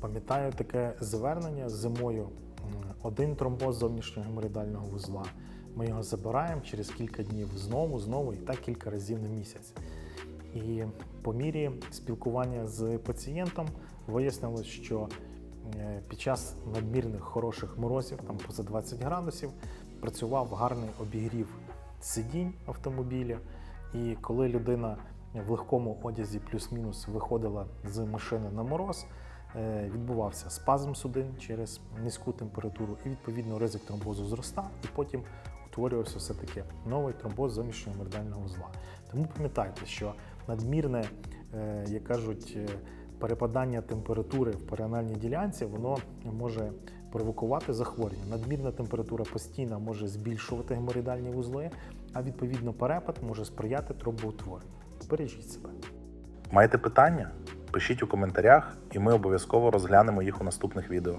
Пам'ятаю таке звернення зимою. Один тромбоз зовнішнього геморроїдального вузла. Ми його забираємо через кілька днів знову, знову і так кілька разів на місяць. І по мірі спілкування з пацієнтом вияснилось, що е, під час надмірних хороших морозів, там поза 20 градусів, працював гарний обігрів сидінь автомобіля. І коли людина в легкому одязі плюс-мінус виходила з машини на мороз, відбувався спазм судин через низьку температуру, і відповідно ризик тромбозу зростав, і потім утворювався все-таки новий тромбоз зовнішнього мердального вузла. Тому пам'ятайте, що надмірне, е, як кажуть, е, перепадання температури в періанальній ділянці, воно може провокувати захворювання. Надмірна температура постійна може збільшувати геморроїдальні вузли, а відповідно перепад може сприяти тромбоутворенню. Бережіть себе. Маєте питання? Пишіть у коментарях, і ми обов'язково розглянемо їх у наступних відео.